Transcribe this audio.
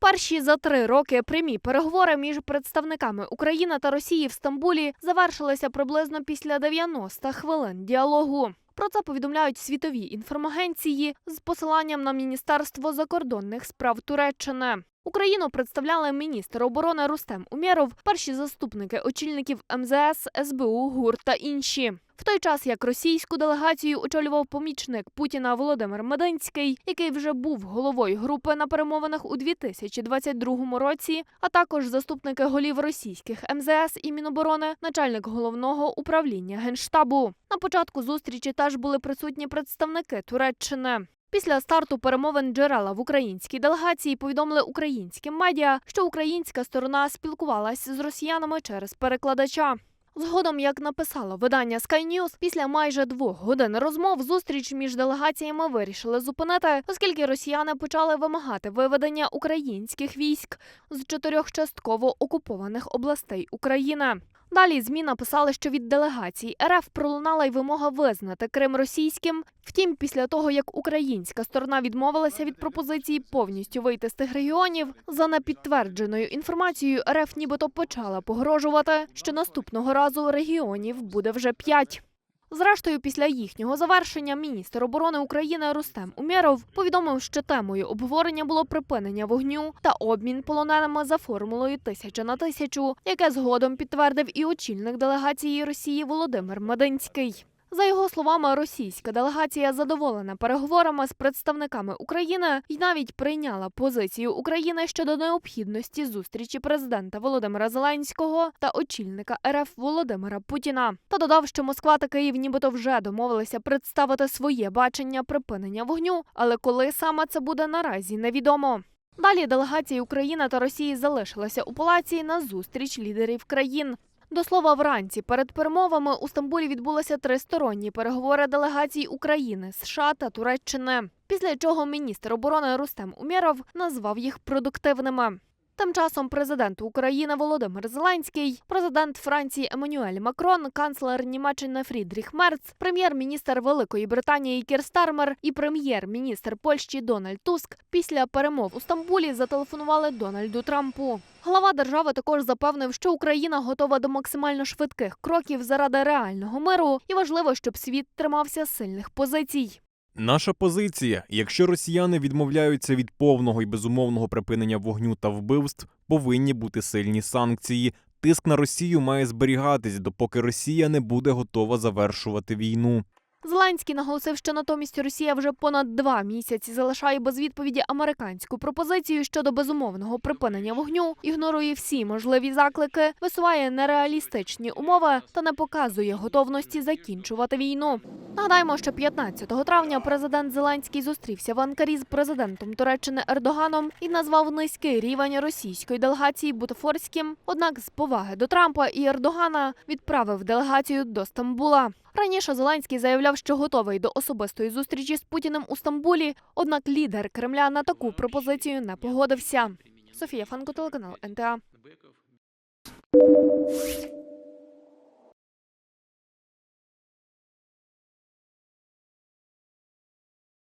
Перші за три роки прямі переговори між представниками України та Росії в Стамбулі завершилися приблизно після 90 хвилин діалогу. Про це повідомляють світові інформагенції з посиланням на Міністерство закордонних справ Туреччини. Україну представляли міністр оборони Рустем Умєров, перші заступники очільників МЗС, СБУ, ГУР та інші. В той час як російську делегацію очолював помічник Путіна Володимир Мединський, який вже був головою групи на перемовинах у 2022 році, а також заступники голів російських МЗС і Міноборони, начальник головного управління генштабу. На початку зустрічі теж були присутні представники Туреччини. Після старту перемовин джерела в українській делегації повідомили українським медіа, що українська сторона спілкувалась з росіянами через перекладача. Згодом, як написало видання Sky News, після майже двох годин розмов зустріч між делегаціями вирішили зупинити, оскільки росіяни почали вимагати виведення українських військ з чотирьох частково окупованих областей України. Далі ЗМІ написали, що від делегації РФ пролунала й вимога визнати Крим російським. Втім, після того як українська сторона відмовилася від пропозиції повністю вийти з тих регіонів, за непідтвердженою інформацією, РФ нібито почала погрожувати, що наступного разу регіонів буде вже п'ять. Зрештою, після їхнього завершення міністр оборони України Рустем Умєров повідомив, що темою обговорення було припинення вогню та обмін полоненими за формулою тисяча на тисячу, яке згодом підтвердив і очільник делегації Росії Володимир Мединський. За його словами, російська делегація задоволена переговорами з представниками України і навіть прийняла позицію України щодо необхідності зустрічі президента Володимира Зеленського та очільника РФ Володимира Путіна. Та додав, що Москва та Київ нібито вже домовилися представити своє бачення припинення вогню, але коли саме це буде наразі невідомо. Далі делегації України та Росії залишилися у палаці на зустріч лідерів країн. До слова, вранці перед перемовами у Стамбулі відбулися тристоронні переговори делегацій України, США та Туреччини. Після чого міністр оборони Рустем Умєров назвав їх продуктивними. Тим часом президент України Володимир Зеленський, президент Франції Еммануель Макрон, канцлер Німеччини Фрідріх Мерц, прем'єр-міністр Великої Британії Кір Стармер і прем'єр-міністр Польщі Дональд Туск після перемов у Стамбулі зателефонували Дональду Трампу. Глава держави також запевнив, що Україна готова до максимально швидких кроків заради реального миру, і важливо, щоб світ тримався сильних позицій. Наша позиція: якщо росіяни відмовляються від повного і безумовного припинення вогню та вбивств, повинні бути сильні санкції. Тиск на Росію має зберігатись, допоки Росія не буде готова завершувати війну. Зеленський наголосив, що натомість Росія вже понад два місяці залишає без відповіді американську пропозицію щодо безумовного припинення вогню, ігнорує всі можливі заклики, висуває нереалістичні умови та не показує готовності закінчувати війну. Нагадаємо, що 15 травня президент Зеленський зустрівся в Анкарі з президентом Туреччини Ердоганом і назвав низький рівень російської делегації бутафорським. Однак, з поваги до Трампа і Ердогана відправив делегацію до Стамбула. Раніше Зеленський заявляв, що готовий до особистої зустрічі з Путіним у Стамбулі. Однак лідер Кремля на таку пропозицію не погодився. Софія Фанко, телеканал НТА.